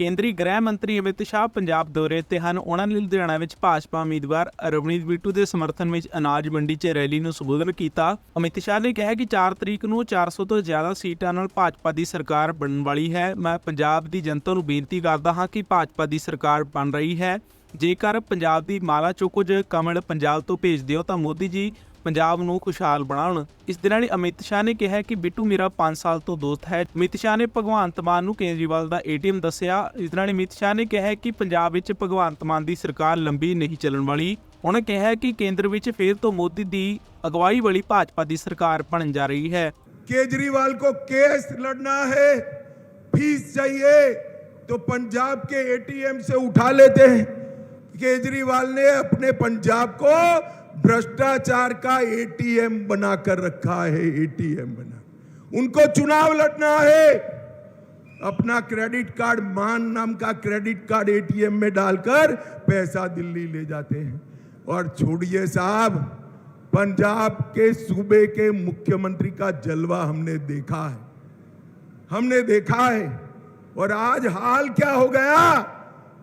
ਕੇਂਦਰੀ ਗ੍ਰਹਿ ਮੰਤਰੀ ਅਮਿਤ ਸ਼ਾਹ ਪੰਜਾਬ ਦੌਰੇ ਤੇ ਹਨ। ਉਹਨਾਂ ਨੇ ਲੁਧਿਆਣਾ ਵਿੱਚ ਭਾਜਪਾ ਉਮੀਦਵਾਰ ਰਵਨੀਤ ਬਿੱਟੂ ਦੇ ਸਮਰਥਨ ਵਿੱਚ ਅਨਾਜ ਮੰਡੀ 'ਚ ਰੈਲੀ ਨੂੰ ਸੰਬੋਧਨ ਕੀਤਾ। ਅਮਿਤ ਸ਼ਾਹ ਨੇ ਕਿਹਾ ਕਿ 4 ਤਰੀਕ ਨੂੰ 400 ਤੋਂ ਜ਼ਿਆਦਾ ਸੀਟਾਂ ਨਾਲ ਭਾਜਪਾ ਦੀ ਸਰਕਾਰ ਬਣਨ ਵਾਲੀ ਹੈ। ਮੈਂ ਪੰਜਾਬ ਦੀ ਜਨਤਾ ਨੂੰ ਬੇਨਤੀ ਕਰਦਾ ਹਾਂ ਕਿ ਭਾਜਪਾ ਦੀ ਸਰਕਾਰ ਬਣ ਰਹੀ ਹੈ। ਜੇਕਰ ਪੰਜਾਬ ਦੀ ਮਾਲਾ ਚੋਂ ਕੁਝ ਕਮਲ ਪੰਜਾਬ ਤੋਂ ਭੇਜ ਦਿਓ ਤਾਂ ਮੋਦੀ ਜੀ ਪੰਜਾਬ ਨੂੰ ਖੁਸ਼ਹਾਲ ਬਣਾਉਣ ਇਸ ਦੇ ਨਾਲ ਹੀ ਅਮਿਤ ਸ਼ਾਹ ਨੇ ਕਿਹਾ ਕਿ ਬਿੱਟੂ ਮੇਰਾ 5 ਸਾਲ ਤੋਂ ਦੋਸਤ ਹੈ ਅਮਿਤ ਸ਼ਾਹ ਨੇ ਭਗਵੰਤ ਮਾਨ ਨੂੰ ਕੇਜਰੀਵਾਲ ਦਾ ਏਟੀਐਮ ਦੱਸਿਆ ਇਸ ਦੇ ਨਾਲ ਹੀ ਅਮਿਤ ਸ਼ਾਹ ਨੇ ਕਿਹਾ ਕਿ ਪੰਜਾਬ ਵਿੱਚ ਭਗਵੰਤ ਮਾਨ ਦੀ ਸਰਕਾਰ ਲੰਬੀ ਨਹੀਂ ਚੱਲਣ ਵਾਲੀ ਉਹਨੇ ਕਿਹਾ ਕਿ ਕੇਂਦਰ ਵਿੱਚ ਫੇਰ ਤੋਂ ਮੋਦੀ ਦੀ ਅਗਵਾਈ ਵਾਲੀ ਭਾਜਪਾ ਦੀ ਸਰਕਾਰ ਬਣਨ ਜਾ ਰਹੀ ਹੈ केजरीवाल को केस लड़ना है फीस चाहिए तो पंजाब के एटीएम से उठा लेते हैं केजरीवाल ने अपने पंजाब को भ्रष्टाचार का एटीएम बनाकर रखा है, एटीएम बना। उनको चुनाव लड़ना है। अपना क्रेडिट कार्ड, मान नाम का क्रेडिट कार्ड एटीएम में डालकर पैसा दिल्ली ले जाते हैं। और छोड़िए साहब, पंजाब के सूबे के मुख्यमंत्री का जलवा हमने देखा है। हमने देखा है। और आज हाल क्या हो गया?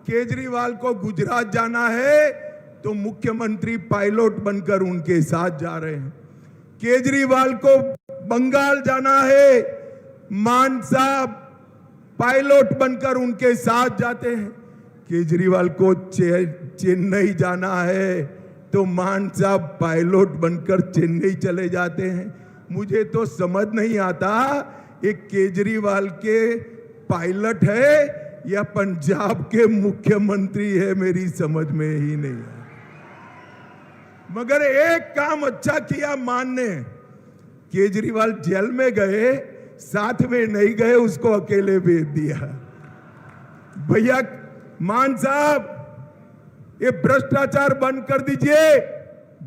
केजरीवाल को गुजरात जाना है। तो मुख्यमंत्री पायलट बनकर उनके साथ जा रहे हैं। केजरीवाल को बंगाल जाना है। मान साहब पायलट बनकर उनके साथ जाते हैं। केजरीवाल को चे, चेन्नई जाना है। तो मान साहब पायलट बनकर चेन्नई चले जाते हैं। मुझे तो समझ नहीं आता एक केजरीवाल के पायलट है या पंजाब के मुख्यमंत्री है मेरी समझ में ही नहीं आया मगर एक काम अच्छा किया मान ने। केजरीवाल जेल में गए, साथ में नहीं गए, उसको अकेले भेज दिया। भैया, मान साहब, ये भ्रष्टाचार बंद कर दीजिए।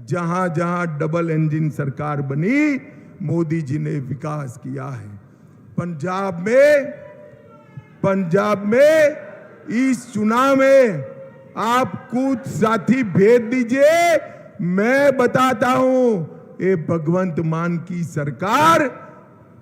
जहाँ जहाँ डबल इंजन सरकार बनी, मोदी जी ने विकास किया है। पंजाब में पंजाब में, इस चुनाव में आप कुछ साथी भेज दीजिए मैं बताता हूं ये भगवंत मान की सरकार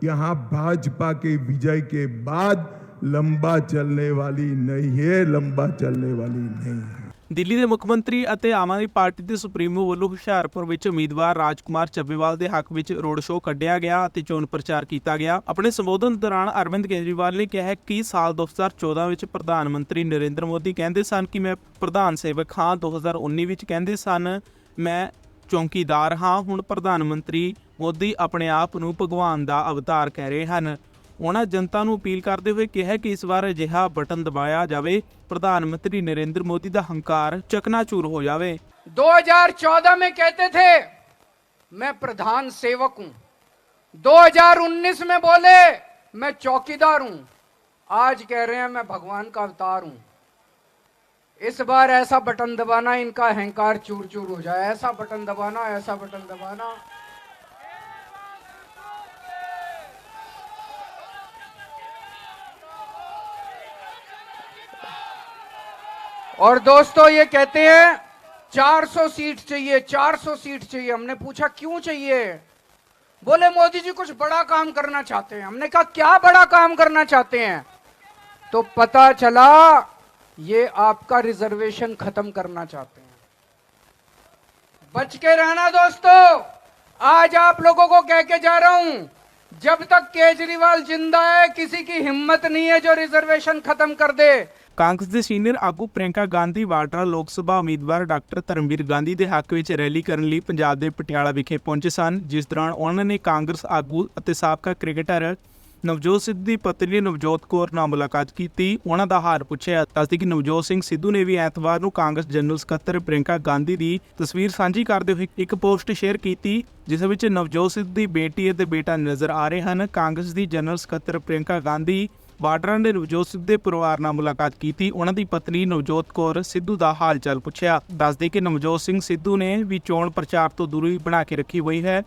यहां भाजपा के विजय के बाद लंबा चलने वाली नहीं है लंबा चलने वाली नहीं है ਦਿੱਲੀ ਦੇ ਮੁੱਖ ਮੰਤਰੀ ਅਤੇ ਆਮ ਆਦਮੀ ਪਾਰਟੀ ਦੇ ਸੁਪਰੀਮੋ ਵੱਲੋਂ ਹੁਸ਼ਿਆਰਪੁਰ ਵਿੱਚ ਉਮੀਦਵਾਰ ਰਾਜਕੁਮਾਰ ਚੱਬੇਵਾਲ ਦੇ ਹੱਕ ਵਿੱਚ ਰੋਡ ਸ਼ੋਅ ਕੱਢਿਆ ਗਿਆ ਅਤੇ ਚੋਣ ਪ੍ਰਚਾਰ ਕੀਤਾ ਗਿਆ ਆਪਣੇ ਸੰਬੋਧਨ ਦੌਰਾਨ ਅਰਵਿੰਦ ਕੇਜਰੀਵਾਲ ਨੇ ਕਿਹਾ ਕਿ ਸਾਲ 2014 ਵਿੱਚ ਪ੍ਰਧਾਨ ਮੰਤਰੀ ਨਰਿੰਦਰ ਮੋਦੀ ਕਹਿੰਦੇ ਸਨ ਕਿ ਮੈਂ ਪ੍ਰਧਾਨ ਸੇਵਕ ਹਾਂ 2019 ਵਿੱਚ ਕਹਿੰਦੇ ਸਨ ਮੈਂ ਚੌਂਕੀਦਾਰ ਹਾਂ ਹੁਣ ਪ੍ਰਧਾਨ ਮੰਤਰੀ ਮੋਦੀ ਆਪਣੇ ਆਪ ਨੂੰ ਭਗਵਾਨ ਦਾ ਅਵਤਾਰ ਕਹਿ ਰਹੇ ਹਨ ਉਹਨਾਂ ਜਨਤਾ ਨੂੰ ਅਪੀਲ ਕਰਦੇ ਹੋਏ ਕਿਹਾ ਕਿ ਇਸ ਵਾਰ ਅਜਿਹਾ ਬਟਨ ਦਬਾਇਆ ਜਾਵੇ ਪ੍ਰਧਾਨ ਮੰਤਰੀ ਨਰਿੰਦਰ ਮੋਦੀ ਦਾ ਹੰਕਾਰ ਚਕਨਾਚੂਰ ਹੋ ਜਾਵੇ 2014 में कहते थे मैं प्रधान सेवक हूं 2019 में बोले मैं चौकीदार हूं आज कह रहे हैं मैं भगवान का अवतार हूं इस बार ऐसा बटन दबाना, इनका अहंकार चूर चूर हो जाए। ऐसा बटन दबाना, ऐसा बटन दबाना। और दोस्तों, ये कहते हैं 400 सीट चाहिए 400 सीट चाहिए। हमने पूछा, क्यों चाहिए? बोले, मोदी जी, कुछ बड़ा काम करना चाहते हैं। हमने कहा, क्या बड़ा काम करना चाहते हैं? तो पता चला ये आपका रिजर्वेशन खत्म करना चाहते हैं। बच के रहना दोस्तों। आज आप लोगों को कह के जा रहा हूं, जब तक केजरीवाल जिंदा है, किसी की हिम्मत नहीं है जो रिजर्वेशन खत्म कर दे। ਕਾਂਗਰਸ ਦੇ ਸੀਨੀਅਰ ਆਗੂ ਪ੍ਰਿੰਕਾ ਗਾਂਧੀ ਵਾਡਰਾ ਲੋਕ ਸਭਾ ਉਮੀਦਵਾਰ ਡਾਕਟਰ ਧਰਮਵੀਰ ਗਾਂਧੀ ਦੇ ਹੱਕ ਵਿੱਚ ਰੈਲੀ ਕਰਨ ਲਈ ਪੰਜਾਬ ਦੇ ਪਟਿਆਲਾ ਵਿਖੇ ਪਹੁੰਚੇ ਸਨ ਜਿਸ ਦੌਰਾਨ ਉਹਨਾਂ ਨੇ ਕਾਂਗਰਸ ਆਗੂ ਅਤੇ ਸਾਬਕਾ ਕ੍ਰਿਕਟਰ ਨਵਜੋਤ ਸਿੱਧੂ ਦੀ ਪਤਨੀ ਨੇ ਨਵਜੋਤ ਕੌਰ ਨਾਲ ਮੁਲਾਕਾਤ ਕੀਤੀ। ਉਹਨਾਂ ਦਾ ਹਾਲ ਪੁੱਛਿਆ। ਦੱਸਦੀ ਕਿ ਨਵਜੋਤ ਸਿੰਘ ਸਿੱਧੂ ਨੇ ਵੀ ਐਤਵਾਰ ਨੂੰ ਕਾਂਗਰਸ ਜਨਰਲ ਸਕੱਤਰ ਪ੍ਰਿੰਕਾ ਗਾਂਧੀ ਦੀ ਤਸਵੀਰ ਸਾਂਝੀ ਕਰਦੇ ਹੋਏ ਇੱਕ ਪੋਸਟ ਸ਼ੇਅਰ ਕੀਤੀ, ਜਿਸ ਵਿੱਚ ਨਵਜੋਤ ਸਿੱਧੂ ਦੀ ਬੇਟੀ ਅਤੇ ਬੇਟਾ ਨਜ਼ਰ ਆ ਰਹੇ ਹਨ। ਕਾਂਗਰਸ ਦੀ ਜਨਰਲ ਸਕੱਤਰ ਪ੍ਰਿੰਕਾ ਗਾਂਧੀ ਵਾਡਰਾ ਨੇ ਨਵਜੋਤ ਸਿੱਧੂ ਦੇ ਪਰਿਵਾਰ ਨਾਲ ਮੁਲਾਕਾਤ ਕੀਤੀ। ਉਹਨਾਂ ਦੀ ਪਤਨੀ ਨਵਜੋਤ ਕੌਰ ਸਿੱਧੂ ਦਾ ਹਾਲ ਚਾਲ ਪੁੱਛਿਆ। ਦੱਸਦੇ ਕਿ ਨਵਜੋਤ ਸਿੰਘ ਸਿੱਧੂ ਨੇ ਵੀ ਚੋਣ ਪ੍ਰਚਾਰ ਤੋਂ ਦੂਰੀ ਬਣਾ ਕੇ ਰੱਖੀ ਹੋਈ ਹੈ।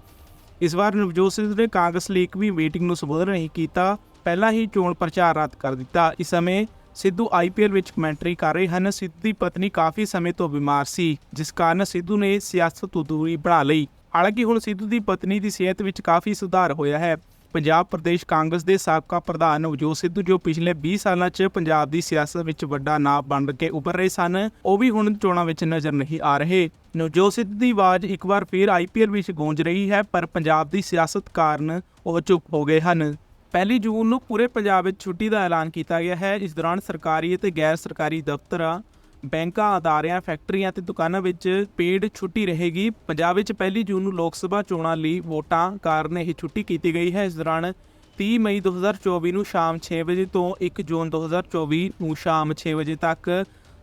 ਇਸ ਵਾਰ ਨਵਜੋਤ ਸਿੱਧੂ ਨੇ ਕਾਂਗਰਸ ਲਈ ਇੱਕ ਵੀ ਮੀਟਿੰਗ ਨੂੰ ਸੰਬੋਧਨ ਨਹੀਂ ਕੀਤਾ, ਪਹਿਲਾਂ ਹੀ ਚੋਣ ਪ੍ਰਚਾਰ ਰੱਦ ਕਰ ਦਿੱਤਾ। ਇਸ ਸਮੇਂ ਸਿੱਧੂ ਆਈਪੀਐਲ ਵਿੱਚ ਕਮੈਂਟਰੀ ਕਰ ਰਹੇ ਹਨ, ਸਿੱਧੂ ਦੀ ਪਤਨੀ ਕਾਫੀ ਸਮੇਂ ਤੋਂ ਬਿਮਾਰ ਸੀ, ਜਿਸ ਕਾਰਨ ਸਿੱਧੂ ਨੇ ਸਿਆਸਤ ਤੋਂ ਦੂਰੀ ਬਣਾ ਲਈ। ਹਾਲਾਂਕਿ ਹੁਣ ਸਿੱਧੂ ਦੀ ਪਤਨੀ ਦੀ ਸਿਹਤ ਵਿੱਚ ਕਾਫੀ ਸੁਧਾਰ ਹੋਇਆ ਹੈ। ਪੰਜਾਬ ਪ੍ਰਦੇਸ਼ ਕਾਂਗਰਸ ਦੇ ਸਾਬਕਾ ਪ੍ਰਧਾਨ ਨਵਜੋਤ ਸਿੱਧੂ, ਜੋ ਪਿਛਲੇ 20 ਸਾਲਾਂ 'ਚ ਪੰਜਾਬ ਦੀ ਸਿਆਸਤ ਵਿੱਚ ਵੱਡਾ ਨਾਂ ਬਣ ਕੇ ਉੱਭਰ ਰਹੇ ਸਨ, ਉਹ ਵੀ ਹੁਣ ਚੋਣਾਂ ਵਿੱਚ ਨਜ਼ਰ ਨਹੀਂ ਆ ਰਹੇ। ਨਵਜੋਤ ਸਿੱਧੂ ਦੀ ਆਵਾਜ਼ ਇੱਕ ਵਾਰ ਫਿਰ ਆਈਪੀਐਲ ਵਿੱਚ ਗੂੰਜ ਰਹੀ ਹੈ, ਪਰ ਪੰਜਾਬ ਦੀ ਸਿਆਸਤ ਕਾਰਨ ਉਹ ਚੁੱਪ ਹੋ ਗਏ ਹਨ। ਪਹਿਲੀ ਜੂਨ ਨੂੰ ਪੂਰੇ ਪੰਜਾਬ ਵਿੱਚ ਛੁੱਟੀ ਦਾ ਐਲਾਨ ਕੀਤਾ ਗਿਆ ਹੈ। ਇਸ ਦੌਰਾਨ ਸਰਕਾਰੀ ਅਤੇ ਗੈਰ ਸਰਕਾਰੀ ਦਫ਼ਤਰਾਂ ਬੈਂਕਾਂ, ਅਦਾਰਿਆਂ, ਫੈਕਟਰੀਆਂ ਤੇ ਦੁਕਾਨਾਂ ਵਿੱਚ ਪੇਡ ਛੁੱਟੀ ਰਹੇਗੀ। ਪੰਜਾਬ ਵਿੱਚ ਪਹਿਲੀ ਜੂਨ ਨੂੰ ਲੋਕ ਸਭਾ ਚੋਣਾਂ ਲਈ ਵੋਟਾਂ ਕਾਰਨ ਇਹ ਛੁੱਟੀ ਕੀਤੀ ਗਈ ਹੈ। ਇਸ ਦੌਰਾਨ 30 ਮਈ 2024 ਨੂੰ ਸ਼ਾਮ 6 ਵਜੇ ਤੋਂ 1 ਜੂਨ 2024 ਨੂੰ ਸ਼ਾਮ 6 ਵਜੇ ਤੱਕ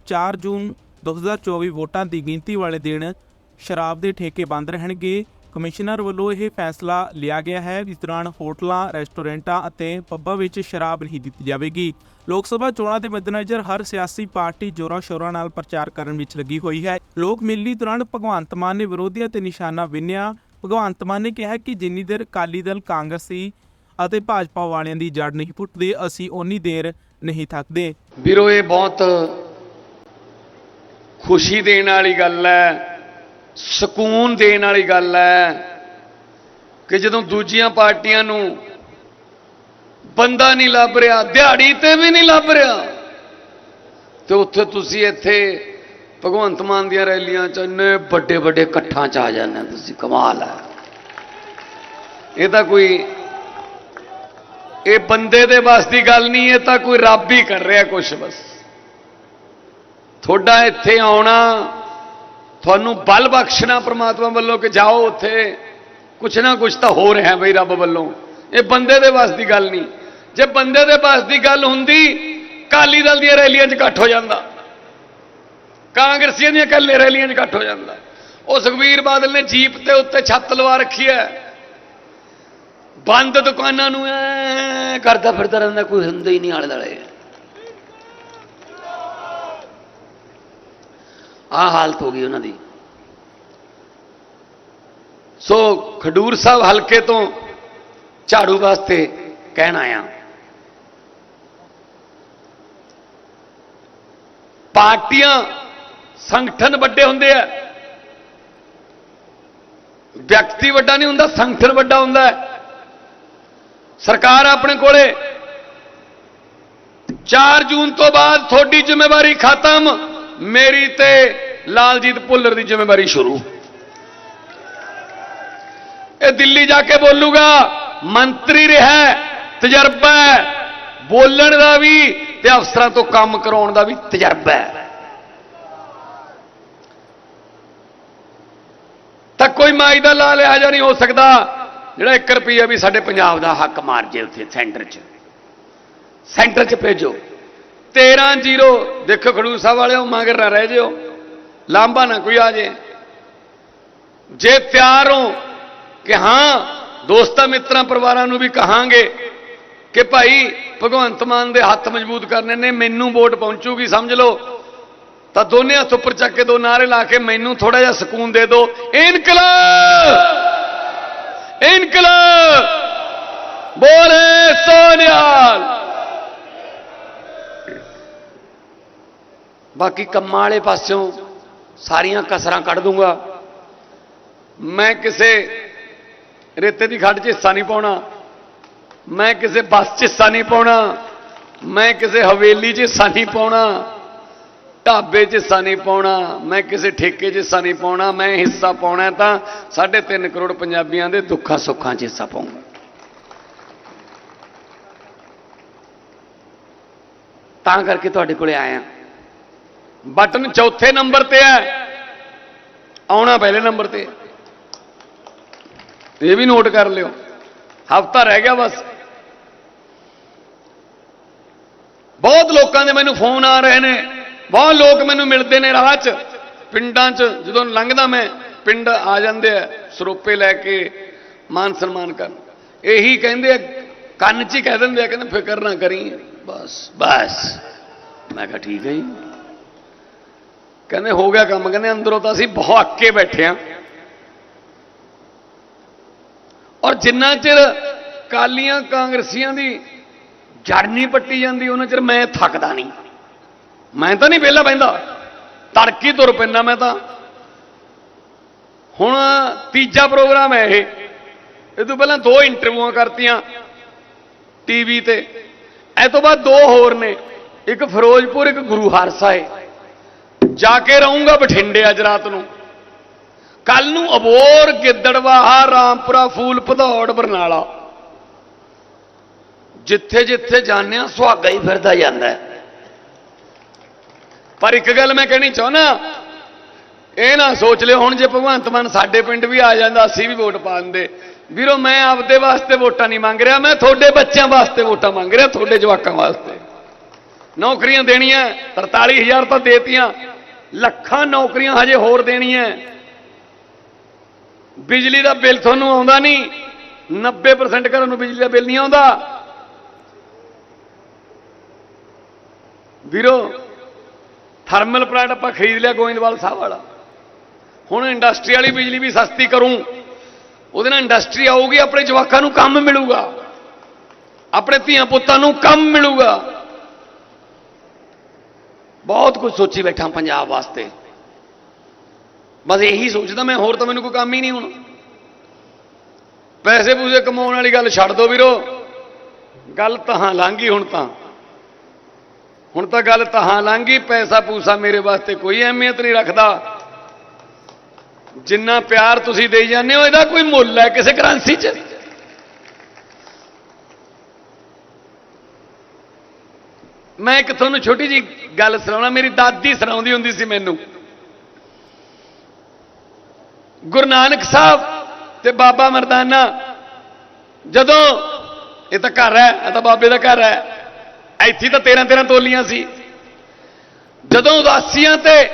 4 ਜੂਨ 2024 ਵੋਟਾਂ ਦੀ ਗਿਣਤੀ ਵਾਲੇ ਦਿਨ ਸ਼ਰਾਬ ਦੇ ਠੇਕੇ ਬੰਦ ਰਹਿਣਗੇ। ਕਮਿਸ਼ਨਰ ਵੱਲੋਂ ਇਹ ਫੈਸਲਾ ਲਿਆ ਗਿਆ ਹੈ ਇਸ ਦੌਰਾਨ ਹੋਟਲਾਂ, ਰੈਸਟੋਰੈਂਟਾਂ ਅਤੇ ਪੱਬਾਂ ਵਿੱਚ ਸ਼ਰਾਬ ਨਹੀਂ ਦਿੱਤੀ ਜਾਵੇਗੀ। ਲੋਕ ਸਭਾ ਚੋਣਾਂ ਦੇ ਮੱਦੇਨਜ਼ਰ ਹਰ ਸਿਆਸੀ ਪਾਰਟੀ ਜ਼ੋਰਾਂ ਸ਼ੋਰਾਂ ਨਾਲ ਪ੍ਰਚਾਰ ਕਰਨ ਵਿੱਚ ਲੱਗੀ ਹੋਈ ਹੈ। ਲੋਕ ਮਿਲਣੀ ਦੌਰਾਨ ਭਗਵੰਤ ਮਾਨ ਨੇ ਵਿਰੋਧੀਆਂ ਤੇ ਨਿਸ਼ਾਨਾ ਵਿੰਨਿਆ ਭਗਵੰਤ ਮਾਨ ਨੇ ਕਿਹਾ ਕਿ ਜਿੰਨੀ ਦੇਰ ਅਕਾਲੀ ਦਲ, ਕਾਂਗਰਸੀ ਅਤੇ ਭਾਜਪਾ ਵਾਲਿਆਂ ਦੀ ਜੜ ਨਹੀਂ ਪੁੱਟਦੇ, ਅਸੀਂ ਓਨੀ ਦੇਰ ਨਹੀਂ ਥੱਕਦੇ। ਵੀਰੋ, ਇਹ ਬਹੁਤ ਖੁਸ਼ੀ ਦੇਣ ਵਾਲੀ ਗੱਲ ਹੈ। ਸਕੂਨ ਦੇਣ ਵਾਲੀ ਗੱਲ ਹੈ ਕਿ ਜਦੋਂ ਦੂਜੀਆਂ ਪਾਰਟੀਆਂ ਨੂੰ ਬੰਦਾ ਨਹੀਂ ਲੱਭ ਰਿਹਾ, ਦਿਹਾੜੀ ਤੇ ਵੀ ਨਹੀਂ ਲੱਭ ਰਿਹਾ, ਤੇ ਉੱਥੇ ਤੁਸੀਂ ਇੱਥੇ ਭਗਵੰਤ ਮਾਨ ਦੀਆਂ ਰੈਲੀਆਂ ਚ ਇੰਨੇ ਵੱਡੇ ਵੱਡੇ ਇਕੱਠਾਂ ਚ ਆ ਜਾਂਦੇ ਤੁਸੀਂ, ਕਮਾਲ ਹੈ। ਇਹ ਤਾਂ ਕੋਈ, ਇਹ ਬੰਦੇ ਦੇ ਵੱਸ ਦੀ ਗੱਲ ਨਹੀਂ, ਇਹ ਤਾਂ ਕੋਈ ਰੱਬ ਹੀ ਕਰ ਰਿਹਾ ਕੁਛ ਬਸ। ਤੁਹਾਡਾ ਇੱਥੇ ਆਉਣਾ ਤੁਹਾਨੂੰ ਬਲ ਬਖਸ਼ਣਾ ਪ੍ਰਮਾਤਮਾ ਵੱਲੋਂ ਕਿ ਜਾਓ ਉੱਥੇ। ਕੁਛ ਨਾ ਕੁਛ ਤਾਂ ਹੋ ਰਿਹਾ ਬਈ ਰੱਬ ਵੱਲੋਂ। ਇਹ ਬੰਦੇ ਦੇ ਵੱਸ ਦੀ ਗੱਲ ਨਹੀਂ। ਜੇ ਬੰਦੇ ਦੇ ਵੱਸ ਦੀ ਗੱਲ ਹੁੰਦੀ ਕਾਲੀ ਦਲ ਦੀਆਂ ਰੈਲੀਆਂ 'ਚ ਇਕੱਠ ਹੋ ਜਾਂਦਾ। ਕਾਂਗਰਸੀਆਂ ਦੀਆਂ ਕੱਲੇ ਰੈਲੀਆਂ 'ਚ ਇਕੱਠ ਹੋ ਜਾਂਦਾ। ਉਹ ਸੁਖਬੀਰ ਬਾਦਲ ਨੇ ਜੀਪ ਤੇ ਉੱਤੇ ਛੱਤ ਲਵਾ ਰੱਖੀ ਹੈ। ਬੰਦ ਦੁਕਾਨਾਂ ਨੂੰ ਐ ਕਰਦਾ ਫਿਰਦਾ ਰਹਿੰਦਾ, ਕੋਈ ਹੁੰਦਾ ਹੀ ਨਹੀਂ ਆਲੇ ਦੁਆਲੇ। ਆ ਹਾਲਤ ਹੋ ਗਈ ਉਹਨਾਂ ਦੀ। ਸੋ ਖਡੂਰ ਸਾਹਿਬ ਹਲਕੇ ਤੋਂ ਝਾੜੂ ਵਾਸਤੇ ਕਹਿਣ ਆਇਆ ਪਾਰਟੀਆਂ ਸੰਗਠਨ ਵੱਡੇ ਹੁੰਦੇ ਆ। ਵਿਅਕਤੀ ਵੱਡਾ ਨਹੀਂ ਹੁੰਦਾ, ਸੰਗਠਨ ਵੱਡਾ ਹੁੰਦਾ ਹੈ। ਸਰਕਾਰ ਆਪਣੇ ਕੋਲੇ। 4 ਜੂਨ ਤੋਂ ਬਾਅਦ ਤੁਹਾਡੀ ਜ਼ਿੰਮੇਵਾਰੀ ਖਤਮ। ਮੇਰੀ ਤੇ ਲਾਲਜੀਤ ਭੁੱਲਰ ਦੀ ਜ਼ਿੰਮੇਵਾਰੀ ਸ਼ੁਰੂ। ਇਹ ਦਿੱਲੀ ਜਾ ਕੇ ਬੋਲੂਗਾ, ਮੰਤਰੀ ਰਿਹਾ, ਤਜਰਬਾ ਹੈ। ਬੋਲਣ ਦਾ ਵੀ ਤੇ ਅਫਸਰਾਂ ਤੋਂ ਕੰਮ ਕਰਾਉਣ ਦਾ ਵੀ ਤਜਰਬਾ ਹੈ। ਤਾਂ ਕੋਈ ਮਾਈ ਦਾ ਲਾ ਲਿਆ ਜਿਹਾ ਨਹੀਂ ਹੋ ਸਕਦਾ, ਜਿਹੜਾ 1 ਰੁਪਈਆ ਵੀ ਸਾਡੇ ਪੰਜਾਬ ਦਾ ਹੱਕ ਮਾਰ ਜੇ ਉੱਥੇ ਸੈਂਟਰ 'ਚ। ਸੈਂਟਰ 'ਚ ਭੇਜੋ। 13 ਜ਼ੀਰੋ। ਦੇਖੋ ਖਡੂਰ ਸਾਹਿਬ ਵਾਲਿਓ ਮਗਰ ਨਾ ਰਹਿ ਜਿਓ। ਲਾਂਬਾ ਨਾ ਕੋਈ ਆ ਜੇ। ਜੇ ਤਿਆਰ ਹੋ ਕਿ ਹਾਂ, ਦੋਸਤਾਂ ਮਿੱਤਰਾਂ ਪਰਿਵਾਰਾਂ ਨੂੰ ਵੀ ਕਹਾਂਗੇ ਕਿ ਭਾਈ, ਭਗਵੰਤ ਮਾਨ ਦੇ ਹੱਥ ਮਜ਼ਬੂਤ ਕਰਨੇ ਨੇ, ਮੈਨੂੰ ਵੋਟ ਪਹੁੰਚੂਗੀ, ਸਮਝ ਲਓ। ਤਾਂ ਦੋਨੇ ਹੱਥ ਉੱਪਰ ਚੱਕ ਕੇ ਦੋ ਨਾਰੇ ਲਾ ਕੇ ਮੈਨੂੰ ਥੋੜਾ ਜਿਹਾ ਸਕੂਨ ਦੇ ਦਿਓ। ਇਨਕਲਾਬ! ਇਨਕਲਾਬ! ਬੋਲੇ ਸੋਨਿਆਲ! ਬਾਕੀ ਕੰਮਾਂ ਵਾਲੇ ਪਾਸਿਓਂ ਸਾਰੀਆਂ ਕਸਰਾਂ ਕੱਢ ਦੂੰਗਾ। ਮੈਂ ਕਿਸੇ ਰੇਤੇ ਦੀ ਖੱਡ 'ਚ ਹਿੱਸਾ ਨਹੀਂ ਪਾਉਣਾ। ਮੈਂ ਕਿਸੇ ਬੱਸ 'ਚ ਹਿੱਸਾ ਨਹੀਂ ਪਾਉਣਾ। ਮੈਂ ਕਿਸੇ ਹਵੇਲੀ 'ਚ ਹਿੱਸਾ ਨਹੀਂ ਪਾਉਣਾ। ਢਾਬੇ 'ਚ ਹਿੱਸਾ ਨਹੀਂ ਪਾਉਣਾ। ਮੈਂ ਕਿਸੇ ਠੇਕੇ 'ਚ ਹਿੱਸਾ ਨਹੀਂ ਪਾਉਣਾ। ਮੈਂ ਹਿੱਸਾ ਪਾਉਣਾ ਹੈ ਤਾਂ 3.5 ਕਰੋੜ ਪੰਜਾਬੀਆਂ ਦੇ ਦੁੱਖਾਂ ਸੁੱਖਾਂ 'ਚ ਹਿੱਸਾ ਪਾਉਂਗਾ ਤਾਂ ਕਰਕੇ ਤੁਹਾਡੇ ਕੋਲੇ ਆਇਆ। ਬਟਨ ਚੌਥੇ ਨੰਬਰ ਤੇ ਹੈ। ਆਉਣਾ ਪਹਿਲੇ ਨੰਬਰ ਤੇ। ਇਹ ਵੀ ਨੋਟ ਕਰ ਲਿਓ। ਹਫਤਾ ਰਹਿ ਗਿਆ ਬਸ। ਬਹੁਤ ਲੋਕਾਂ ਦੇ ਮੈਨੂੰ ਫੋਨ ਆ ਰਹੇ ਨੇ। ਬਹੁਤ ਲੋਕ ਮੈਨੂੰ ਮਿਲਦੇ ਨੇ ਰਾਹ 'ਚ। ਪਿੰਡਾਂ 'ਚ ਜਦੋਂ ਲੰਘਦਾ ਮੈਂ, ਪਿੰਡ ਆ ਜਾਂਦੇ ਆ, ਸਰੋਪੇ ਲੈ ਕੇ ਮਾਨ ਸਨਮਾਨ ਕਰਨ। ਇਹੀ ਕਹਿੰਦੇ ਆ, ਕੰਨ 'ਚ ਹੀ ਕਹਿ ਦਿੰਦੇ ਆ, ਕਹਿੰਦੇ ਫਿਕਰ ਨਾ ਕਰੀ। ਬਸ ਬਸ। ਮੈਂ ਕਿਹਾ ਠੀਕ ਹੈ ਜੀ। ਕਹਿੰਦੇ ਹੋ ਗਿਆ ਕੰਮ, ਕਹਿੰਦੇ ਅੰਦਰੋਂ ਤਾਂ ਅਸੀਂ ਬਹੁਤ ਬੈਠੇ ਆ। ਔਰ ਜਿੰਨਾ ਚਿਰ ਕਾਲੀਆਂ ਕਾਂਗਰਸੀਆਂ ਦੀ ਜੜ ਪੱਟੀ ਜਾਂਦੀ, ਉਹਨਾਂ ਚਿਰ ਮੈਂ ਥੱਕਦਾ ਨਹੀਂ। ਮੈਂ ਤਾਂ ਨਹੀਂ ਵਿਹਲਾ ਬੈਂਦਾ ਤੜਕੀ ਤੁਰ ਪੈਂਦਾ ਮੈਂ ਤਾਂ। ਹੁਣ ਤੀਜਾ ਪ੍ਰੋਗਰਾਮ ਹੈ ਇਹ। ਇਹ ਤੋਂ ਪਹਿਲਾਂ ਦੋ ਇੰਟਰਵਿਊਆਂ ਕਰਤੀਆਂ ਟੀਵੀ ਤੇ। ਇਹ ਤੋਂ ਬਾਅਦ ਦੋ ਹੋਰ ਨੇ। ਇੱਕ ਫਿਰੋਜ਼ਪੁਰ, ਇੱਕ ਗੁਰੂ ਹਰਸਾਏ ਜਾ ਕੇ ਰਹੂੰਗਾ ਬਠਿੰਡੇ ਅੱਜ ਰਾਤ ਨੂੰ। ਕੱਲ ਨੂੰ ਅਬੋਰ ਗਿੱਦੜਵਾਹਾ ਰਾਮਪੁਰਾ, ਫੂਲ ਭਦੌੜ, ਬਰਨਾਲਾ। ਜਿੱਥੇ ਜਿੱਥੇ ਜਾਂਦੇ ਆ ਸੁਹਾਗਾ ਹੀ ਫਿਰਦਾ ਜਾਂਦਾ ਪਰ ਇੱਕ ਗੱਲ ਮੈਂ ਕਹਿਣੀ ਚਾਹੁੰਦਾ, ਇਹ ਨਾ ਸੋਚ ਲਿਓ, ਹੁਣ ਜੇ ਭਗਵੰਤ ਮਾਨ ਸਾਡੇ ਪਿੰਡ ਵੀ ਆ ਜਾਂਦਾ, ਅਸੀਂ ਵੀ ਵੋਟ ਪਾ ਦਿੰਦੇ। ਵੀਰੋ, ਮੈਂ ਆਪਦੇ ਵਾਸਤੇ ਵੋਟਾਂ ਨਹੀਂ ਮੰਗ ਰਿਹਾ, ਮੈਂ ਤੁਹਾਡੇ ਬੱਚਿਆਂ ਵਾਸਤੇ ਵੋਟਾਂ ਮੰਗ ਰਿਹਾ, ਤੁਹਾਡੇ ਜਵਾਕਾਂ ਵਾਸਤੇ। ਨੌਕਰੀਆਂ ਦੇਣੀਆਂ 43000 ਤਾਂ ਦੇਤੀਆਂ। ਲੱਖਾਂ ਨੌਕਰੀਆਂ ਹਜੇ ਹੋਰ ਦੇਣੀਆਂ। ਬਿਜਲੀ ਦਾ ਬਿੱਲ ਤੁਹਾਨੂੰ ਆਉਂਦਾ ਨਹੀਂ। 90% ਘਰਾਂ ਨੂੰ ਬਿਜਲੀ ਦਾ ਬਿੱਲ ਨਹੀਂ ਆਉਂਦਾ। ਵੀਰੋ ਥਰਮਲ ਪਲਾਂਟ ਆਪਾਂ ਖਰੀਦ ਲਿਆ ਗੋਇੰਦਵਾਲ ਸਾਹਿਬ ਵਾਲਾ। ਹੁਣ ਇੰਡਸਟਰੀ ਵਾਲੀ ਬਿਜਲੀ ਵੀ ਸਸਤੀ ਕਰੂੰ। ਉਹਦੇ ਨਾਲ ਇੰਡਸਟਰੀ ਆਊਗੀ, ਆਪਣੇ ਜਵਾਕਾਂ ਨੂੰ ਕੰਮ ਮਿਲੂਗਾ। ਆਪਣੇ ਧੀਆਂ ਪੁੱਤਾਂ ਨੂੰ ਕੰਮ ਮਿਲੂਗਾ। ਬਹੁਤ ਕੁਝ ਸੋਚੀ ਬੈਠਾ ਪੰਜਾਬ ਵਾਸਤੇ। ਬਸ ਇਹੀ ਸੋਚਦਾ ਮੈਂ, ਹੋਰ ਤਾਂ ਮੈਨੂੰ ਕੋਈ ਕੰਮ ਹੀ ਨਹੀਂ ਹੁਣ। ਪੈਸੇ ਪੂਸੇ ਕਮਾਉਣ ਵਾਲੀ ਗੱਲ ਛੱਡ ਦੋ ਵੀਰੋ। ਗੱਲ ਤਾਂ ਲੰਘੀ ਹੁਣ ਤਾਂ। ਹੁਣ ਤਾਂ ਗੱਲ ਤਹਾਂ ਲੰਘੀ ਪੈਸਾ ਪੂਸਾ ਮੇਰੇ ਵਾਸਤੇ ਕੋਈ ਅਹਿਮੀਅਤ ਨਹੀਂ ਰੱਖਦਾ। ਜਿੰਨਾ ਪਿਆਰ ਤੁਸੀਂ ਦੇਈ ਜਾਂਦੇ ਹੋ, ਇਹਦਾ ਕੋਈ ਮੁੱਲ ਹੈ ਕਿਸੇ ਕਰੰਸੀ 'ਚ। ਮੈਂ ਇੱਕ ਤੁਹਾਨੂੰ ਛੋਟੀ ਜੀ ਗੱਲ ਸੁਣਾਉਣਾ, ਮੇਰੀ ਦਾਦੀ ਸੁਣਾਉਂਦੀ ਹੁੰਦੀ ਸੀ ਮੈਨੂੰ। ਗੁਰੂ ਨਾਨਕ ਸਾਹਿਬ ਤੇ ਬਾਬਾ ਮਰਦਾਨਾ, ਜਦੋਂ, ਇਹ ਤਾਂ ਘਰ ਹੈ, ਇਹ ਤਾਂ ਬਾਬੇ ਦਾ ਘਰ ਹੈ, ਇੱਥੇ ਤਾਂ 13 13 ਤੋਲੀਆਂ ਸੀ। ਜਦੋਂ ਉਦਾਸੀਆਂ ਤੇ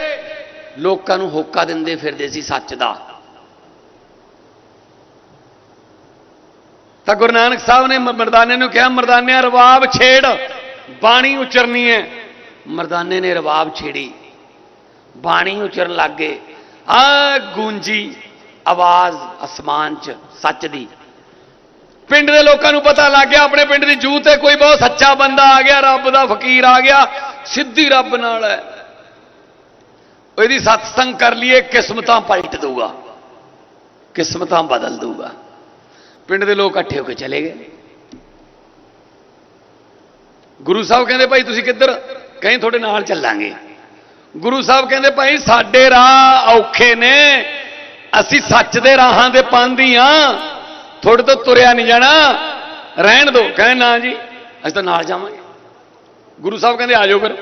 ਲੋਕਾਂ ਨੂੰ ਹੋਕਾ ਦਿੰਦੇ ਫਿਰਦੇ ਸੀ ਸੱਚ ਦਾ। ਤਾਂ ਗੁਰੂ ਨਾਨਕ ਸਾਹਿਬ ਨੇ ਮਰਦਾਨੇ ਨੂੰ ਕਿਹਾ, ਮਰਦਾਨਿਆ, ਰਵਾਬ ਛੇੜ। ਬਾਣੀ ਉਚਰਨੀ ਹੈ। ਮਰਦਾਨੇ ਨੇ ਰਵਾਬ ਛੇੜੀ। ਬਾਣੀ ਉਚਰਨ ਲੱਗ ਆ ਗੂੰਜੀ ਆਵਾਜ਼ ਅਸਮਾਨ 'ਚ ਸੱਚ ਦੀ। ਪਿੰਡ ਦੇ ਲੋਕਾਂ ਨੂੰ ਪਤਾ ਲੱਗ ਗਿਆ ਆਪਣੇ ਪਿੰਡ ਦੀ ਜੂਹ ਤੇ ਕੋਈ ਬਹੁਤ ਸੱਚਾ ਬੰਦਾ ਆ ਗਿਆ ਰੱਬ ਦਾ ਫਕੀਰ ਆ ਗਿਆ ਸਿੱਧੀ ਰੱਬ ਨਾਲ ਹੈ। ਇਹਦੀ ਸਤਸੰਗ ਕਰ ਲਈਏ ਕਿਸਮਤਾਂ ਪਲਟ ਦਊਗਾ ਕਿਸਮਤਾਂ ਬਦਲ ਦਊਗਾ। ਪਿੰਡ ਦੇ ਲੋਕ ਇਕੱਠੇ ਹੋ ਕੇ ਚਲੇ ਗਏ। ਗੁਰੂ ਸਾਹਿਬ ਕਹਿੰਦੇ, ਭਾਈ ਤੁਸੀਂ ਕਿੱਧਰ? ਕਹੀਂ ਤੁਹਾਡੇ ਨਾਲ ਚੱਲਾਂਗੇ। ਗੁਰੂ ਸਾਹਿਬ ਕਹਿੰਦੇ, ਭਾਈ ਸਾਡੇ ਰਾਹ ਔਖੇ ਨੇ। ਅਸੀਂ ਸੱਚ ਦੇ ਰਾਹਾਂ ਦੇ ਪਾਂਦੀ ਆ। ਤੁਹਾਡੇ ਤੋਂ ਤੁਰਿਆ ਨਹੀਂ ਜਾਣਾ। ਰਹਿਣ ਦਿਓ। ਕਹਿੰਦੇ, ਨਾ ਜੀ, ਅਸੀਂ ਤਾਂ ਨਾਲ ਜਾਵਾਂਗੇ। ਗੁਰੂ ਸਾਹਿਬ ਕਹਿੰਦੇ, ਆ ਜਾਓ ਫਿਰ।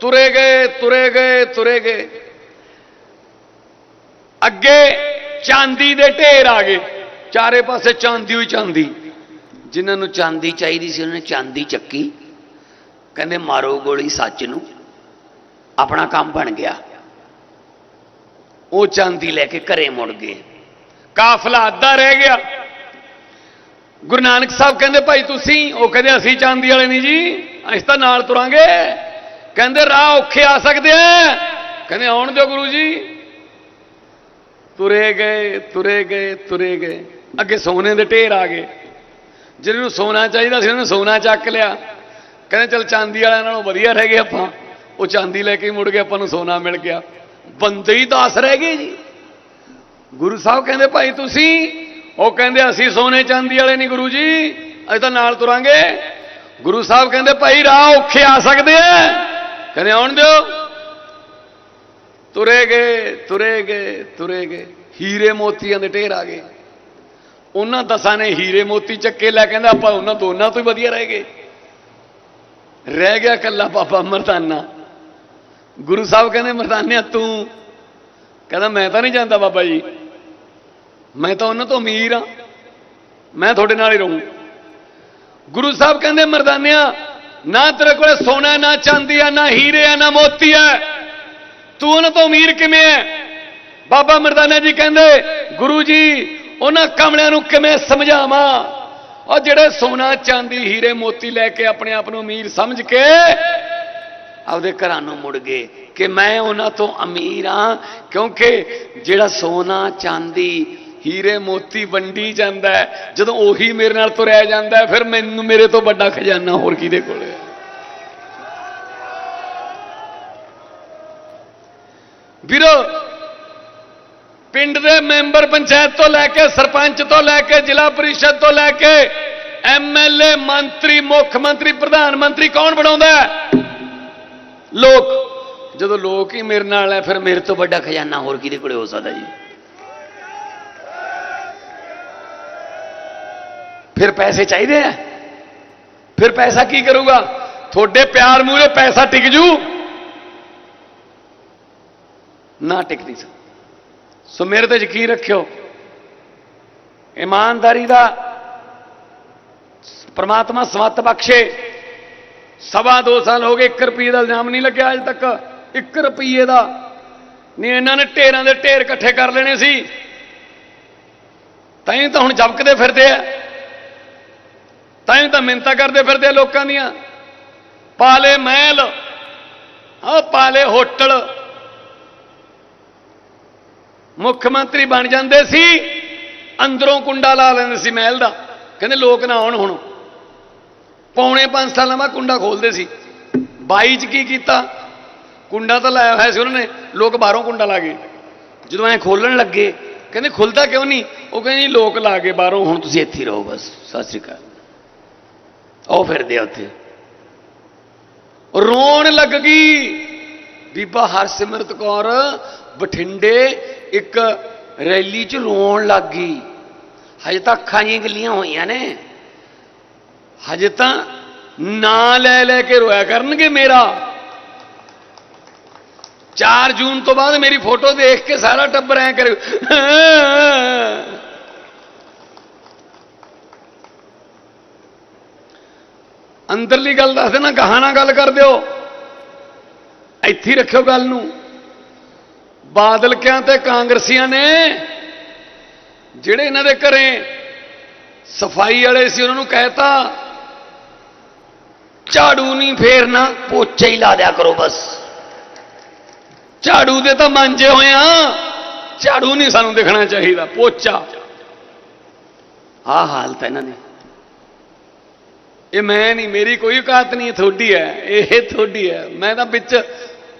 ਤੁਰੇ ਗਏ ਤੁਰੇ ਗਏ ਤੁਰੇ ਗਏ। ਅੱਗੇ ਚਾਂਦੀ ਦੇ ਢੇਰ ਆ ਗਏ। ਚਾਰੇ ਪਾਸੇ ਚਾਂਦੀ ਹੋਈ ਚਾਂਦੀ। ਜਿਨ੍ਹਾਂ ਨੂੰ ਚਾਂਦੀ ਚਾਹੀਦੀ ਸੀ, ਉਹਨਾਂ ਨੇ ਚਾਂਦੀ ਚੱਕੀ। ਕਹਿੰਦੇ ਮਾਰੋ ਗੋਲੀ ਸੱਚ ਨੂੰ, ਆਪਣਾ ਕੰਮ ਬਣ ਗਿਆ। ਉਹ ਚਾਂਦੀ ਲੈ ਕੇ ਘਰੇ ਮੁੜ ਗਏ। ਕਾਫਲਾ ਅੱਧਾ ਰਹਿ ਗਿਆ। ਗੁਰੂ ਨਾਨਕ ਸਾਹਿਬ ਕਹਿੰਦੇ, ਭਾਈ ਤੁਸੀਂ? ਉਹ ਕਹਿੰਦੇ, ਅਸੀਂ ਚਾਂਦੀ ਵਾਲੇ ਨਹੀਂ ਜੀ, ਅਸੀਂ ਤਾਂ ਨਾਲ ਤੁਰਾਂਗੇ। ਕਹਿੰਦੇ, ਰਾਹ ਔਖੇ ਆ ਸਕਦੇ ਆ ਕਹਿੰਦੇ, ਆਉਣ ਦਿਓ ਗੁਰੂ ਜੀ। ਤੁਰੇ ਗਏ ਤੁਰੇ ਗਏ ਤੁਰੇ ਗਏ। ਅੱਗੇ ਸੋਨੇ ਦੇ ਢੇਰ ਆ ਗਏ। ਜਿਹਨੂੰ ਨੂੰ ਸੋਨਾ ਚਾਹੀਦਾ ਸੀ, ਉਹਨੇ ਸੋਨਾ ਚੱਕ ਲਿਆ। ਕਹਿੰਦੇ ਚਲ ਚਾਂਦੀ ਵਾਲਿਆਂ ਨਾਲੋਂ ਵਧੀਆ ਰਹਿ ਗਏ ਆਪਾਂ। ਉਹ ਚਾਂਦੀ ਲੈ ਕੇ ਮੁੜ ਗਏ, ਆਪਾਂ ਨੂੰ ਸੋਨਾ ਮਿਲ ਗਿਆ। ਬੰਦੇ ਹੀ 10 ਰਹਿ ਗਏ ਜੀ। ਗੁਰੂ ਸਾਹਿਬ ਕਹਿੰਦੇ, ਭਾਈ ਤੁਸੀਂ ਉਹ ਕਹਿੰਦੇ, ਅਸੀਂ ਸੋਨੇ ਚਾਂਦੀ ਵਾਲੇ ਨਹੀਂ ਗੁਰੂ ਜੀ, ਅਸੀਂ ਤਾਂ ਨਾਲ ਤੁਰਾਂਗੇ। ਗੁਰੂ ਸਾਹਿਬ ਕਹਿੰਦੇ, ਭਾਈ ਰਾਹ ਔਖੇ ਆ ਸਕਦੇ ਆ ਕਹਿੰਦੇ, ਆਉਣ ਦਿਓ। ਤੁਰੇ ਗਏ ਤੁਰੇ ਗਏ ਤੁਰੇ ਗਏ। ਹੀਰੇ ਮੋਤੀਆਂ ਦੇ ਢੇਰ ਆ ਗਏ। ਉਹਨਾਂ ਦਸਾਂ ਨੇ ਹੀਰੇ ਮੋਤੀ ਚੱਕੇ, ਲੈ ਕਹਿੰਦਾ, ਆਪਾਂ ਉਹਨਾਂ ਦੋਨਾਂ ਤੋਂ ਹੀ ਵਧੀਆ ਰਹਿ ਗਏ। ਰਹਿ ਗਿਆ ਕੱਲਾ ਬਾਬਾ ਮਰਦਾਨਾ। ਗੁਰੂ ਸਾਹਿਬ ਕਹਿੰਦੇ, ਮਰਦਾਨਿਆ, ਤੂੰ ਕਹਿੰਦਾ, ਮੈਂ ਤਾਂ ਨਹੀਂ ਜਾਂਦਾ ਬਾਬਾ ਜੀ। ਮੈਂ ਤਾਂ ਉਹਨਾਂ ਤੋਂ ਅਮੀਰ ਆ। ਮੈਂ ਤੁਹਾਡੇ ਨਾਲ ਹੀ ਰਹੂੰ। ਗੁਰੂ ਸਾਹਿਬ ਕਹਿੰਦੇ, ਮਰਦਾਨਿਆ, ਨਾ ਤੇਰੇ ਕੋਲੇ ਸੋਨਾ, ਨਾ ਚਾਂਦੀ ਆ, ਨਾ ਹੀਰੇ ਆ, ਨਾ ਮੋਤੀ ਆ। ਤੂੰ ਉਹਨਾਂ ਤੋਂ ਅਮੀਰ ਕਿਵੇਂ ਹੈ ਬਾਬਾ ਮਰਦਾਨਾ ਜੀ ਕਹਿੰਦੇ, ਗੁਰੂ ਜੀ, ਉਹਨਾਂ ਕਮਲਿਆਂ ਨੂੰ ਕਿਵੇਂ ਸਮਝਾਵਾਂ? ਉਹ ਜਿਹੜੇ ਸੋਨਾ ਚਾਂਦੀ ਹੀਰੇ ਮੋਤੀ ਲੈ ਕੇ ਆਪਣੇ ਆਪ ਨੂੰ ਅਮੀਰ ਸਮਝ ਕੇ ਆਪਦੇ ਘਰਾਂ ਨੂੰ ਮੁੜ ਗਏ ਕਿ ਮੈਂ ਉਹਨਾਂ ਤੋਂ ਅਮੀਰ ਹਾਂ, ਕਿਉਂਕਿ ਜਿਹੜਾ ਸੋਨਾ, ਚਾਂਦੀ, ਹੀਰੇ, ਮੋਤੀ ਵੰਡੀ ਜਾਂਦਾ ਜਦੋਂ ਉਹੀ ਮੇਰੇ ਨਾਲ ਤੁਰਿਆ ਜਾਂਦਾ ਫਿਰ ਮੈਨੂੰ ਮੇਰੇ ਤੋਂ ਵੱਡਾ ਖਜ਼ਾਨਾ ਹੋਰ ਕਿਹਦੇ ਕੋਲ ਹੈ? ਵੀਰੋ ਪਿੰਡ ਦੇ ਮੈਂਬਰ ਪੰਚਾਇਤ ਤੋਂ ਲੈ ਕੇ, ਸਰਪੰਚ ਤੋਂ ਲੈ ਕੇ, ਜ਼ਿਲ੍ਹਾ ਪਰਿਸ਼ਦ ਤੋਂ ਲੈ ਕੇ ਐਮਐਲਏ ਮੰਤਰੀ, ਮੁੱਖ ਮੰਤਰੀ, ਪ੍ਰਧਾਨ ਮੰਤਰੀ ਕੌਣ ਬਣਾਉਂਦਾ ਲੋਕ। ਜਦੋਂ ਲੋਕ ਹੀ ਮੇਰੇ ਨਾਲ ਹੈ, ਫਿਰ ਮੇਰੇ ਤੋਂ ਵੱਡਾ ਖਜ਼ਾਨਾ ਹੋਰ ਕਿਹਦੇ ਕੋਲੇ ਹੋ ਸਕਦਾ ਜੀ? ਫਿਰ ਪੈਸੇ ਚਾਹੀਦੇ ਆ ਫਿਰ ਪੈਸਾ ਕੀ ਕਰੂਗਾ? ਤੁਹਾਡੇ ਪਿਆਰ ਮੂਰੇ ਪੈਸਾ ਟਿਕ ਜੂ। ਨਾ ਟਿਕ ਨਹੀਂ ਸਕਦਾ। ਸੋ ਮੇਰੇ ਤੇ ਯਕੀਨ ਰੱਖਿਓ, ਇਮਾਨਦਾਰੀ ਦਾ ਪ੍ਰਮਾਤਮਾ ਸਵੱਤ ਬਖਸ਼ੇ। ਸਵਾ ਦੋ ਸਾਲ ਹੋ ਗਏ 1 ਰੁਪਏ ਦਾ ਇਲਜ਼ਾਮ ਨਹੀਂ ਲੱਗਿਆ ਅਜੇ ਤੱਕ। 1 ਰੁਪਏ ਦਾ ਨਹੀਂ, ਇਹਨਾਂ ਨੇ ਢੇਰਾਂ ਦੇ ਢੇਰ ਇਕੱਠੇ ਕਰ ਲੈਣੇ ਸੀ। ਤਾਂ ਹੀ ਤਾਂ ਹੁਣ ਜਬਕਦੇ ਫਿਰਦੇ ਆ। ਤਾਂ ਹੀ ਤਾਂ ਮਿੰਤਾ ਕਰਦੇ ਫਿਰਦੇ ਆ ਲੋਕਾਂ ਦੀਆਂ। ਪਾਲੇ ਮਹਿਲ ਆ ਪਾਲੇ ਹੋਟਲ ਮੁੱਖ ਮੰਤਰੀ ਬਣ ਜਾਂਦੇ ਸੀ, ਅੰਦਰੋਂ ਕੁੰਡਾ ਲਾ ਲੈਂਦੇ ਸੀ ਮਹਿਲ ਦਾ। ਕਹਿੰਦੇ ਲੋਕ ਨਾ ਆਉਣ ਹੁਣ। ਪੌਣੇ 5 ਸਾਲਾਂ ਬਾਅਦ ਕੁੰਡਾ ਖੋਲਦੇ ਸੀ। 22 ਚ ਕੀ ਕੀਤਾ? ਕੁੰਡਾ ਤਾਂ ਲਾਇਆ ਹੋਇਆ ਸੀ ਉਹਨਾਂ ਨੇ। ਲੋਕ ਬਾਹਰੋਂ ਕੁੰਡਾ ਲਾ ਗਏ। ਜਦੋਂ ਐ ਖੋਲਣ ਲੱਗੇ, ਕਹਿੰਦੇ ਖੁੱਲਦਾ ਕਿਉਂ ਨਹੀਂ? ਉਹ ਕਹਿੰਦੇ ਲੋਕ ਲਾ ਕੇ ਬਾਹਰੋਂ, ਹੁਣ ਤੁਸੀਂ ਇੱਥੇ ਰਹੋ ਬਸ। ਸਤਿ ਸ੍ਰੀ ਅਕਾਲ। ਉਹ ਫਿਰਦੇ ਆ ਉੱਥੇ। ਰੋਣ ਲੱਗ ਗਈ। ਬੀਬਾ ਹਰਸਿਮਰਤ ਕੌਰ, ਬਠਿੰਡੇ ਇੱਕ ਰੈਲੀ 'ਚ ਰੋਣ ਲੱਗ ਗਈ ਹਜੇ ਤਾਂ ਅੱਖਾਂ ਜੀਆਂ ਗੱਲੀਆਂ ਹੋਈਆਂ ਨੇ ਹਜੇ ਤਾਂ ਨਾਂ ਲੈ ਲੈ ਕੇ ਰੋਇਆ ਕਰਨਗੇ ਮੇਰਾ 4 ਜੂਨ ਤੋਂ ਬਾਅਦ ਮੇਰੀ ਫੋਟੋ ਦੇਖ ਕੇ ਸਾਰਾ ਟੱਬਰ ਐ ਕਰੇ ਅੰਦਰਲੀ ਗੱਲ ਦੱਸ ਦੇਣਾ ਗਾਹਾਂ ਨਾਲ ਗੱਲ ਕਰ ਦਿਓ ਇੱਥੇ ਹੀ ਰੱਖਿਓ ਗੱਲ ਨੂੰ ਬਾਦਲਕਿਆਂ ਤੇ ਕਾਂਗਰਸੀਆਂ ਨੇ, ਜਿਹੜੇ ਇਹਨਾਂ ਦੇ ਘਰੇ ਸਫ਼ਾਈ ਵਾਲੇ ਸੀ, ਉਹਨਾਂ ਨੂੰ ਕਹਿਤਾ, ਝਾੜੂ ਨਹੀਂ ਫੇਰਨਾ, ਪੋਚੇ ਹੀ ਲਾ ਦਿਆ ਕਰੋ ਬਸ। ਝਾੜੂ ਦੇ ਤਾਂ ਮਾਂਜੇ ਹੋਏ ਆ, ਝਾੜੂ ਨਹੀਂ ਸਾਨੂੰ ਦਿਖਣਾ ਚਾਹੀਦਾ, ਪੋਚਾ। ਆਹ ਹਾਲਤ ਹੈ ਇਹਨਾਂ ਦੀ। ਇਹ ਮੈਂ ਨਹੀਂ, ਮੇਰੀ ਕੋਈ ਔਕਾਤ ਨਹੀਂ, ਇਹ ਤੁਹਾਡੀ ਹੈ, ਇਹ ਤੁਹਾਡੀ ਹੈ। ਮੈਂ ਤਾਂ ਵਿੱਚ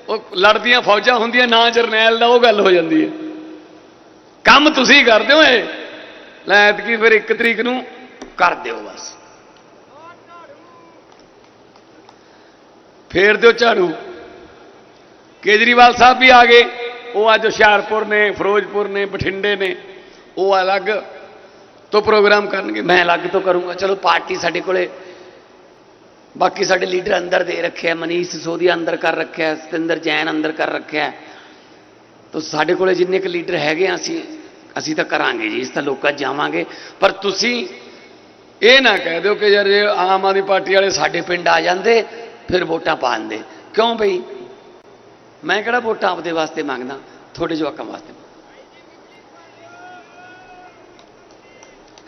ਉਹ ਲੜਦੀਆਂ ਫੌਜਾਂ ਹੁੰਦੀਆਂ, ਨਾ ਜਰਨੈਲ ਦਾ ਉਹ ਗੱਲ ਹੋ ਜਾਂਦੀ ਹੈ। ਕੰਮ ਤੁਸੀਂ ਕਰਦੇ ਹੋ ਇਹ? ਲੈ ਐਤਕੀ ਫਿਰ 1 ਤਰੀਕ ਨੂੰ ਕਰ ਦਿਓ ਬਸ। ਫੇਰ ਦਿਓ ਝਾੜੂ। ਕੇਜਰੀਵਾਲ ਸਾਹਿਬ ਵੀ ਆ ਗਏ। ਉਹ ਅੱਜ ਹੁਸ਼ਿਆਰਪੁਰ ਨੇ, ਫਿਰੋਜ਼ਪੁਰ ਨੇ, ਬਠਿੰਡੇ ਨੇ। ਉਹ ਅਲੱਗ ਤੋਂ ਪ੍ਰੋਗਰਾਮ ਕਰਨਗੇ। ਮੈਂ ਅਲੱਗ ਤੋਂ ਕਰੂੰਗਾ। ਚਲੋ ਪਾਰਟੀ ਸਾਡੇ ਕੋਲੇ ਬਾਕੀ ਸਾਡੇ ਲੀਡਰ ਅੰਦਰ ਦੇ ਰੱਖਿਆ, ਮਨੀਸ਼ ਸਿਸੋਦੀਆ ਅੰਦਰ ਕਰ ਰੱਖਿਆ, ਸਤਿੰਦਰ ਜੈਨ ਅੰਦਰ ਕਰ ਰੱਖਿਆ। ਤੋ ਸਾਡੇ ਕੋਲੇ ਜਿੰਨੇ ਕੁ ਲੀਡਰ ਹੈਗੇ ਆ, ਅਸੀਂ ਅਸੀਂ ਤਾਂ ਕਰਾਂਗੇ ਜੀ, ਇਸ ਤਾਂ ਲੋਕਾਂ 'ਚ ਜਾਵਾਂਗੇ। ਪਰ ਤੁਸੀਂ ਇਹ ਨਾ ਕਹਿ ਦਿਓ ਕਿ ਯਾਰ ਜੇ ਆਮ ਆਦਮੀ ਪਾਰਟੀ ਵਾਲੇ ਸਾਡੇ ਪਿੰਡ ਆ ਜਾਂਦੇ, ਫਿਰ ਵੋਟਾਂ ਪਾ ਦਿੰਦੇ। ਕਿਉਂ ਬਈ? ਮੈਂ ਕਿਹੜਾ ਵੋਟਾਂ ਆਪਦੇ ਵਾਸਤੇ ਮੰਗਦਾ? ਤੁਹਾਡੇ ਜਵਾਕਾਂ ਵਾਸਤੇ।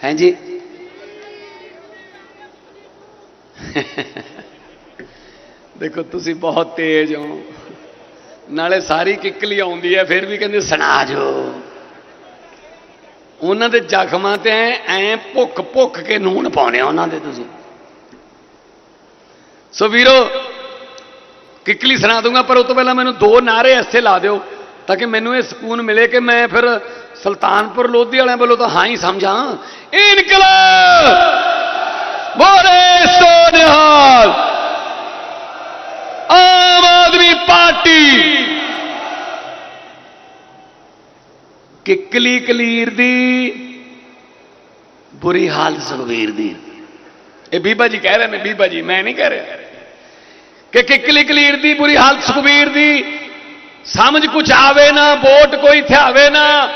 ਹੈਂ ਜੀ? ਦੇਖੋ, ਤੁਸੀਂ ਬਹੁਤ ਤੇਜ਼ ਹੋ। ਨਾਲੇ ਸਾਰੀ ਕਿੱਕਲੀ ਆਉਂਦੀ ਹੈ, ਫਿਰ ਵੀ ਕਹਿੰਦੇ ਸੁਣਾ ਜੋ। ਉਹਨਾਂ ਦੇ ਜ਼ਖਮਾਂ ਤੇ ਐ ਭੁੱਖ ਭੁੱਖ ਕੇ ਨੂਣ ਪਾਉਣੇ ਉਹਨਾਂ ਦੇ ਤੁਸੀਂ। ਸੋ ਵੀਰੋ ਕਿੱਕਲੀ ਸੁਣਾ ਦੂੰਗਾ ਪਰ ਉਹ ਤੋਂ ਪਹਿਲਾਂ ਮੈਨੂੰ ਦੋ ਨਾਰੇ ਇੱਥੇ ਲਾ ਦਿਓ, ਤਾਂ ਕਿ ਮੈਨੂੰ ਇਹ ਸਕੂਨ ਮਿਲੇ ਕਿ ਮੈਂ ਫਿਰ ਸੁਲਤਾਨਪੁਰ ਲੋਧੀ ਵਾਲਿਆਂ ਵੱਲੋਂ ਤਾਂ ਹਾਂ ਹੀ ਸਮਝਾਂ। ਇਨਕਲਾਬ! ਬੋਲੇ ਸੋਨਿਹਾਲ ਆਮ ਆਦਮੀ ਪਾਰਟੀ ਕਿੱਕਲੀ ਕਲੀਰ ਦੀ, ਬੁਰੀ ਹਾਲ ਸੁਖਵੀਰ ਦੀ। ਇਹ ਬੀਬਾ ਜੀ ਕਹਿ ਰਹੇ ਨੇ, ਬੀਬਾ ਜੀ, ਮੈਂ ਨਹੀਂ ਕਹਿ ਰਿਹਾ। ਕਿ ਕਿੱਕਲੀ ਕਲੀਰ ਦੀ, ਬੁਰੀ ਹਾਲ ਸੁਖਵੀਰ ਦੀ, ਸਮਝ ਕੁਛ ਆਵੇ ਨਾ, ਵੋਟ ਕੋਈ ਥਿਆਵੇ ਨਾ।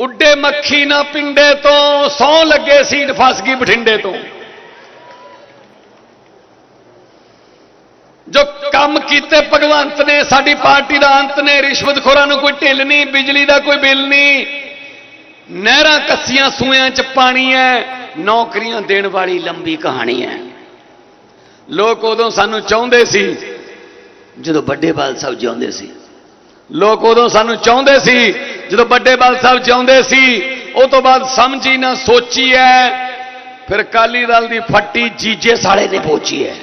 ਉੱਡੇ ਮੱਖੀ ਨਾ ਪਿੰਡੇ ਤੋਂ, ਸੌ ਲੱਗੇ ਸੀਟ ਫਸ ਗਈ ਬਠਿੰਡੇ ਤੋਂ। ਜੋ ਕੰਮ ਕੀਤੇ ਭਗਵੰਤ ਨੇ, ਸਾਡੀ ਪਾਰਟੀ ਦਾ ਅੰਤ ਨੇ, ਰਿਸ਼ਵਤਖੋਰਾਂ ਨੂੰ ਕੋਈ ਢਿੱਲ ਨਹੀਂ, ਬਿਜਲੀ ਦਾ ਕੋਈ ਬਿੱਲ ਨਹੀਂ। ਨਹਿਰਾਂ ਕੱਸੀਆਂ ਸੂਆਂ ਚ ਪਾਣੀ ਹੈ ਨੌਕਰੀਆਂ ਦੇਣ ਵਾਲੀ ਲੰਬੀ ਕਹਾਣੀ ਹੈ ਲੋਕ ਉਦੋਂ ਸਾਨੂੰ ਚਾਹੁੰਦੇ ਸੀ, ਜਦੋਂ ਵੱਡੇ ਬਾਲ ਸਾਹਿਬ ਜਿਉਂਦੇ ਸੀ, ਲੋਕ ਉਦੋਂ ਸਾਨੂੰ ਚਾਹੁੰਦੇ ਸੀ ਜਦੋਂ ਵੱਡੇ ਬਾਲ ਸਾਹਿਬ ਜਿਉਂਦੇ ਸੀ, ਉਹ ਤੋਂ ਬਾਅਦ ਸਮਝੀ ਨਾ ਸੋਚੀ ਹੈ ਫਿਰ ਕਾਲੀ ਦਲ ਦੀ ਫੱਟੀ ਜੀਜੇ ਸਾਲੇ ਨੇ ਪੋਚੀ ਹੈ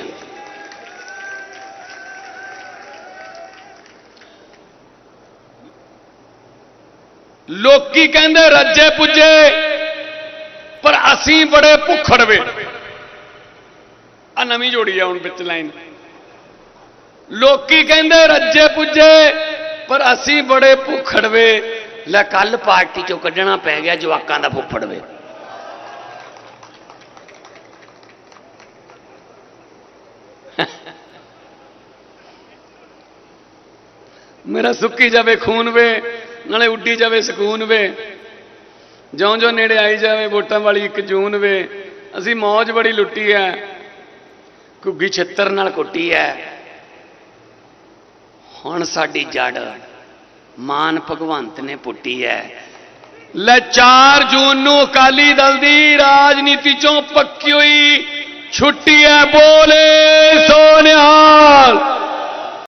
ਲੋਕੀ ਕਹਿੰਦੇ ਰੱਜੇ ਪੁੱਜੇ, ਪਰ ਅਸੀਂ ਬੜੇ ਭੁੱਖੜਵੇ ਆ ਨਵੀਂ ਜੋੜੀ ਆ ਹੁਣ ਵਿੱਚ ਲਾਈਨ। ਲੋਕੀ ਕਹਿੰਦੇ ਰੱਜੇ ਪੁੱਜੇ, ਪਰ ਅਸੀਂ ਬੜੇ ਭੁੱਖੜਵੇ ਲੈ ਕੱਲ ਪਾਰਟੀ ਚੋਂ ਕੱਢਣਾ ਪੈ ਗਿਆ ਜਵਾਕਾਂ ਦਾ ਫੁੱਫੜ ਵੇ। ਮੇਰਾ ਸੁੱਕੀ ਜਾਵੇ ਖੂਨ ਵੇ, ਨਾਲੇ ਉੱਡੀ ਜਾਵੇ ਸਕੂਨ ਵੇ। ਜਿਉਂ-ਜਿਉਂ ਨੇੜੇ ਆਈ ਜਾਵੇ, ਵੋਟਾਂ ਵਾਲੀ ਇੱਕ ਜੂਨ ਵੇ। ਅਸੀਂ ਮੌਜ ਬੜੀ ਲੁੱਟੀ ਐ। ਘੁੱਗੀ ਛਿੱਤਰ ਨਾਲ ਕੁੱਟੀ ਐ। ਹੁਣ ਸਾਡੀ ਜੜ ਮਾਨ ਭਗਵੰਤ ਨੇ ਪੁੱਟੀ ਐ ਲੈ 4 ਜੂਨ ਨੂੰ ਅਕਾਲੀ ਦਲ ਦੀ ਰਾਜਨੀਤੀ ਚੋਂ ਪੱਕੀ ਹੋਈ। ਛੁੱਟੀ ਐ ਬੋਲੇ ਸੋਨਿਹਾਲ